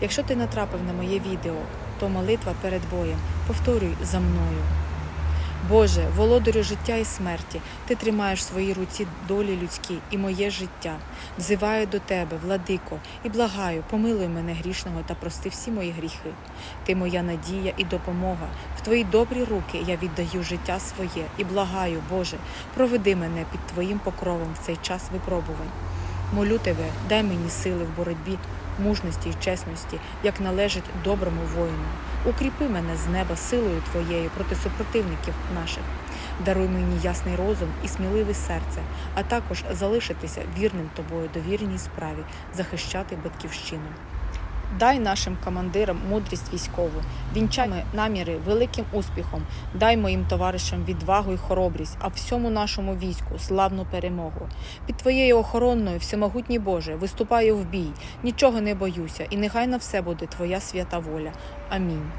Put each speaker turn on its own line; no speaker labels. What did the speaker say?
Якщо ти натрапив на моє відео, то молитва перед боєм. Повторюй за мною. Боже, володарю життя і смерті, ти тримаєш в своїй руці долі людські і моє життя. Взиваю до тебе, владико, і благаю, помилуй мене грішного та прости всі мої гріхи. Ти моя надія і допомога. В твої добрі руки я віддаю життя своє і благаю, Боже, проведи мене під Твоїм покровом в цей час випробувань. Молю тебе, дай мені сили в боротьбі, мужності і чесності, як належить доброму воїну. Укріпи мене з неба силою Твоєю проти супротивників наших. Даруй мені ясний розум і сміливе серце, а також залишитися вірним тобою довіреній справі, захищати батьківщину. Дай нашим командирам мудрість військову, вінчаймо наміри великим успіхом, дай моїм товаришам відвагу і хоробрість, а всьому нашому війську славну перемогу. Під твоєю охоронною, всемогутній Боже, виступаю в бій, нічого не боюся, і нехай на все буде Твоя свята воля. Амінь.